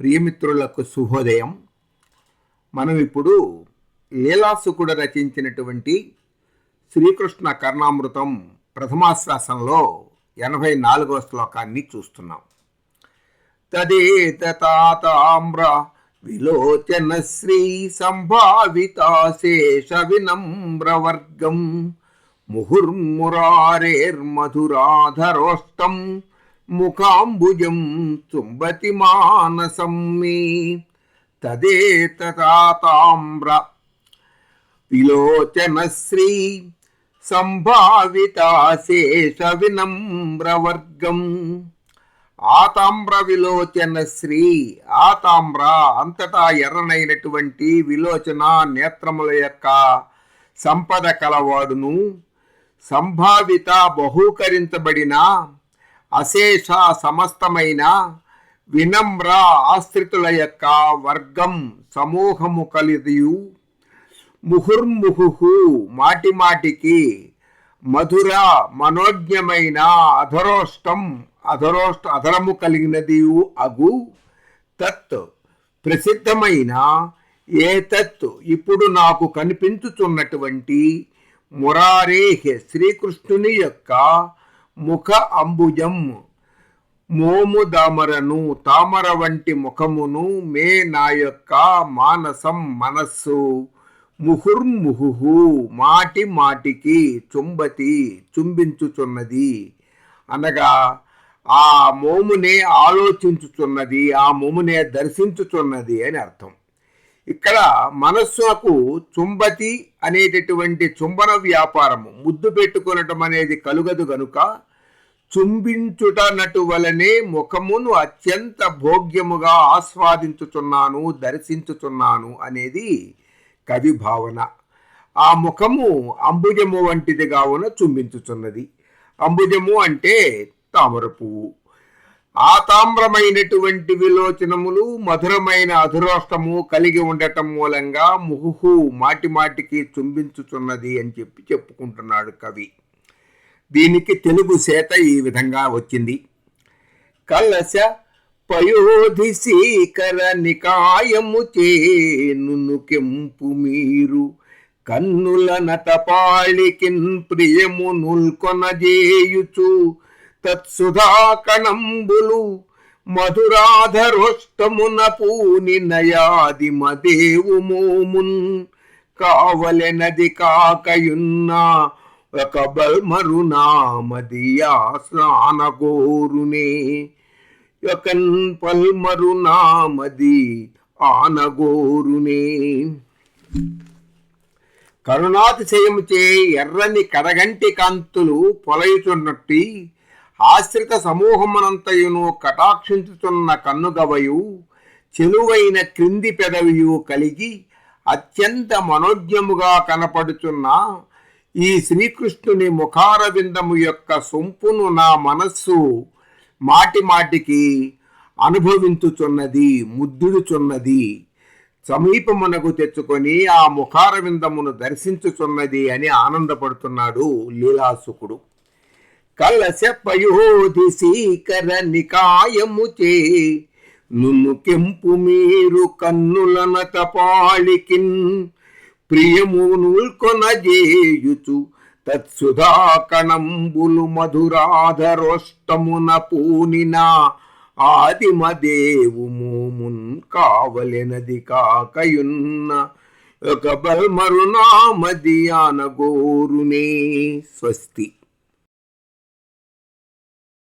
ప్రియమిత్రులకు శుభోదయం మనం ఇప్పుడు లీలాసుకుడు రచించినటువంటి శ్రీకృష్ణ కర్ణామృతం ప్రథమాశ్వాసంలో ఎనభై నాలుగవ శ్లోకాన్ని చూస్తున్నాం. తదేతామ్ర విలోచన శ్రీ సంభావితాశేష వినమ్రవర్గం ముహుర్మురారేర్మధురాధరోష్టం ముఖాంబుజం చుంబతి మానసం మే. తదేతామ్ర విలోచన శ్రీ సంభావితాశేష వినమ్రవర్గం ఆతామ్ర విలోచన శ్రీ ఆతామ్ర అంతటా ఎర్రనైనటువంటి విలోచన నేత్రముల యొక్క సంపద కలవాడును. సంభావిత బహూకరించబడిన అశేష సమస్తమైన వినమ్ర ఆశ్రితుల యొక్క వర్గం సమూహము కలిదియు. ముహుర్ముహు మాటి మాటికి మధుర మనోజ్ఞమైన అధరోష్టం అధరోష్ట అధరము కలిగినది అగు. తత్ ప్రసిద్ధమైన ఏ తత్ ఇప్పుడు నాకు కనిపించుచున్నటువంటి మురారేహ్ శ్రీకృష్ణుని యొక్క ముఖ అంబుజం మోము దామరను తామర వంటి ముఖమును మే నా యొక్క మానసం మనస్సు. ముహుర్ముహు మాటి మాటికి చుంబతి చుంబించుచున్నది. అనగా ఆ మోమునే ఆలోచించుచున్నది ఆ మోమునే దర్శించుచున్నది అని అర్థం. ఇక్కడ మనస్సుకు చుంబతి అనేటటువంటి చుంబన వ్యాపారము ముద్దు పెట్టుకొనటం అనేది కలుగదు గనుక చుంబించుటనటు వలనే ముఖమును అత్యంత భోగ్యముగా ఆస్వాదించుచున్నాను దర్శించుచున్నాను అనేది కవి భావన. ఆ ముఖము అంబుజము వంటిది కావున చుంబించుచున్నది. అంబుజము అంటే తామర పువ్వు. ఆ తామ్రమైనటువంటి విలోచనములు మధురమైన అధురోష్టము కలిగి ఉండటం మూలంగా ముహుహు మాటి మాటికి చుంబించుచున్నది అని చెప్పి చెప్పుకుంటున్నాడు కవి. దీనికి తెలుగు సేత ఈ విధంగా వచ్చింది. కలశ పయోధి సీకర నికాయము చేను కెంపు మీరు. కన్నుల నటపాళికిన్ ప్రియము నుల్కొనజేయుచు. తత్సుధాకణంబులు మధురాధరోష్టమున పూని నయాది మదేవు మోమున్ కావలెనది కాకయున్నా ఒక బల్మరు నామదియా స్నానగోరునే యొకన్ పల్మరు నామది ఆనగోరునే. కరుణాతిశయముచే ఎర్రని కడగంటి కాంతులు పొలయుచున్నట్టి ఆశ్రిత సమూహమునంతయును కటాక్షించుచున్న కన్నుగవయు చెలువైన క్రింది పెదవియు కలిగి అత్యంత మనోజ్ఞముగా కనపడుచున్న ఈ శ్రీకృష్ణుని ముఖారవిందము యొక్క సొంపును నా మనస్సు మాటి మాటికి అనుభవించుచున్నది ముద్దుడుచున్నది. సమీపమునకు తెచ్చుకొని ఆ ముఖారవిందమును దర్శించుచున్నది అని ఆనందపడుతున్నాడు లీలాసుకుడు. కలశ పయోధి నికాయము చే నున్ను కెంపు మీరు కన్నులన తపాళికిన్ ప్రియమునుల్కొనజేయుచు తత్సుధాకణంబులు మధురాధరోష్టమున పూనిన. ఆదిమదేవు మోమున్ కావలెనది కాకయున్న. ఒక బల్మరునామదియాన గోరునే స్వస్తి.